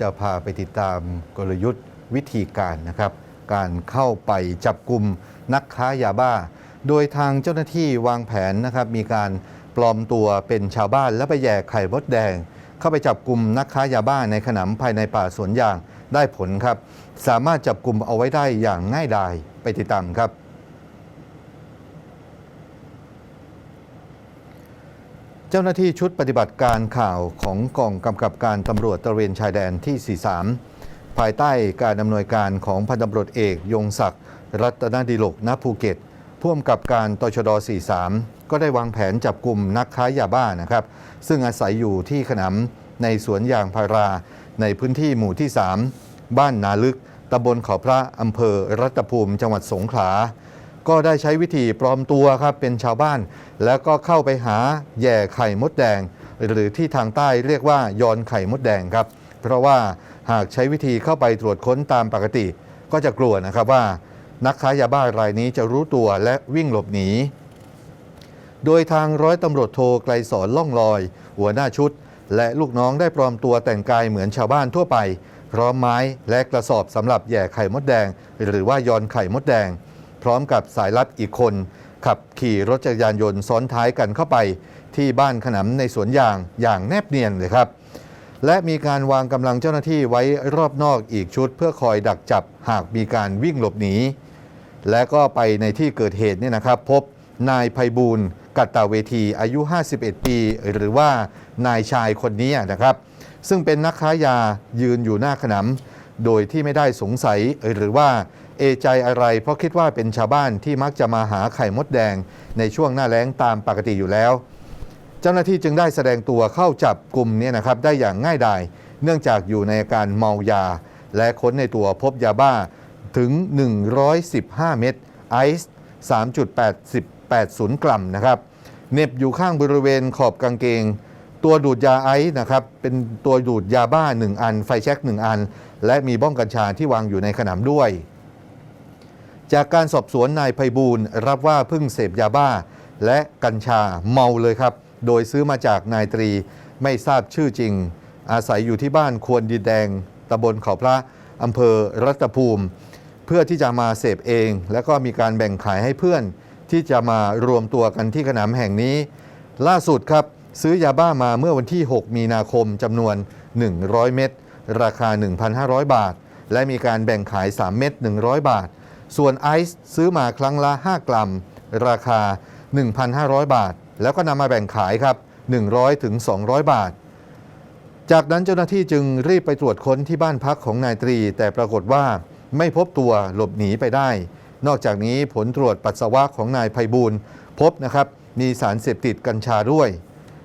จะพาไปติดตามกลยุทธ์วิธีการนะครับ การเข้าไปจับกลุ่มนักค้ายาบ้า โดยทางเจ้าหน้าที่วางแผนนะครับมีการปลอมตัวเป็นชาวบ้านแล้วไปแย่ไข่มดแดง เข้าไปจับกลุ่มนักค้ายาบ้าในขนำภายในป่าสวนยางได้ผลครับ สามารถจับกลุ่มเอาไว้ได้อย่างง่ายดายไปติดตามครับ เจ้าหน้าที่ชุดปฏิบัติการข่าวของกองกำกับการตำรวจตระเวนชายแดนที่ 43 ภายใต้การดำเนินการของพันตำรวจเอกยงศักดิ์รัตนดิลกณภูเก็ตพ่วมกับการตชด 43 ก็ได้วางแผนจับกลุ่มนักค้ายาบ้านะครับ ซึ่งอาศัยอยู่ที่ขนำในสวนยางพารา ในพื้นที่หมู่ที่ 3 บ้านนาลึกตำบลเขาพระอำเภอรัตภูมิจังหวัดสงขลา ก็ได้ใช้วิธีปลอมตัวครับเป็นชาวบ้าน แล้วก็เข้าไปหาแย่ไข่มดแดง หรือที่ทางใต้เรียกว่ายอนไข่มดแดงครับ เพราะว่าหากใช้วิธีเข้าไปตรวจค้นตามปกติ ก็จะกลัวนะครับว่า นักค้ายาบ้ารายนี้จะรู้ตัวและวิ่งหลบหนีโดยทางร้อยตำรวจโทไกลสอนล่องลอย หัวหน้าชุด และลูกน้องได้ปลอมตัวแต่งกายเหมือนชาวบ้านทั่วไป พร้อมไม้และกระสอบสำหรับแย่ไข่มดแดง หรือว่ายอนไข่มดแดง ร้อมกับสายลับอีกคน ขับขี่รถจักรยานยนต์ซ้อนท้ายกันเข้าไป ที่บ้านขนำในสวนยางอย่างแนบเนียนเลยครับและมีการวางกำลังเจ้าหน้าที่ไว้รอบนอกอีกชุด เพื่อคอยดักจับหากมีการวิ่งหลบหนี และก็ไปในที่เกิดเหตุเนี่ยนะครับ พบนายไพบูลกัตตาเวทีอายุ 51 ปี หรือว่านายชายคนนี้นะครับ ซึ่งเป็นนักค้ายายืนอยู่หน้าขนำโดยที่ไม่ได้สงสัยหรือว่า เอใจอะไร เพราะคิดว่าเป็นชาวบ้านที่มักจะมาหาไข่มดแดงในช่วงหน้าแล้งตามปกติอยู่แล้ว เจ้าหน้าที่จึงได้แสดงตัวเข้าจับกลุ่มเนี่ยนะครับได้อย่างง่ายดาย เนื่องจากอยู่ในอาการเมายา และค้นในตัวพบยาบ้าถึง 115 เม็ดไอซ์3.80กรัมนะครับเน็บอยู่ข้างบริเวณขอบกางเกง ตัวดูดยาไอซ์นะครับเป็นตัวดูดยาบ้า 1 อัน ไฟแช็ก1 อัน และมีบ้องกัญชาที่วางอยู่ในขนำด้วย จากการสอบสวนนายไพบูลย์รับว่าเพิ่งเสพยาบ้า และกัญชาเมาเลยครับ โดยซื้อมาจากนายตรีไม่ทราบชื่อจริง อาศัยอยู่ที่บ้านควรดินแดงตำบลเขาพระอำเภอรัตภูมิ เพื่อที่จะมาเสพเอง แล้วก็มีการแบ่งขายให้เพื่อน ที่จะมารวมตัวกันที่ขนำแห่งนี้ ล่าสุดครับ ซื้อยาบ้ามาเมื่อวันที่ 6 มีนาคมจำนวน 100 เม็ดราคา 1,500 บาท และมีการแบ่งขาย 3 เม็ด100 บาท ส่วนไอซ์ซื้อมาครั้งละ 5 กรัม ราคา 1,500 บาท แล้วก็นำมาแบ่งขายครับ 100ถึง200 บาท จากนั้นเจ้าหน้าที่จึงรีบไปตรวจค้นที่บ้านพักของนายตรี แต่ปรากฏว่าไม่พบตัวหลบหนีไปได้ นอกจากนี้ผลตรวจปัสสาวะของนายไพบูลพบนะครับมีสารเสพติดกัญชาด้วย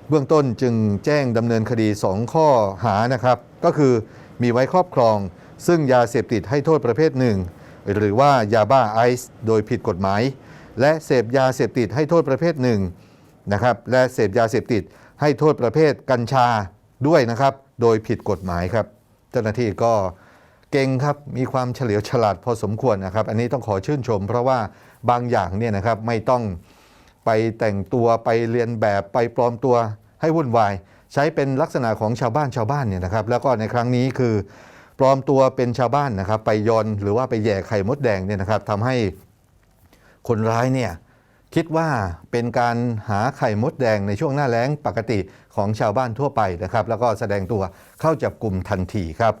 เบื้องต้นจึงแจ้งดำเนินคดี 2 ข้อหานะครับ ก็คือมีไว้ครอบครอง ซึ่งยาเสพติดให้โทษประเภทหนึ่ง หรือว่ายาบ้าไอซ์โดยผิดกฎหมาย และเสพยาเสพติดให้โทษประเภทหนึ่งนะครับและเสพยาเสพติดให้โทษประเภทกัญชาด้วยนะครับโดยผิดกฎหมายครับ เจ้าหน้าที่ก็เก่งครับมีความเฉลียวฉลาดพอสมควรนะครับ อันนี้ต้องขอชื่นชม เพราะว่าบางอย่างเนี่ยนะครับไม่ต้องไปแต่งตัวไปเรียนแบบไปปลอมตัวให้วุ่นวาย ใช้เป็นลักษณะของชาวบ้านชาวบ้านเนี่ยนะครับ แล้วก็ในครั้งนี้คือ ปลอมตัวเป็นชาวบ้านนะครับ ไปยอนหรือว่าไปแย่ไข่มดแดงเนี่ยนะครับทำให้คนร้ายเนี่ยคิดว่าเป็นการหาไข่มดแดงในช่วงหน้าแล้งปกติของชาวบ้านทั่วไปนะครับ แล้วก็แสดงตัวเข้าจับกลุ่มทันทีครับ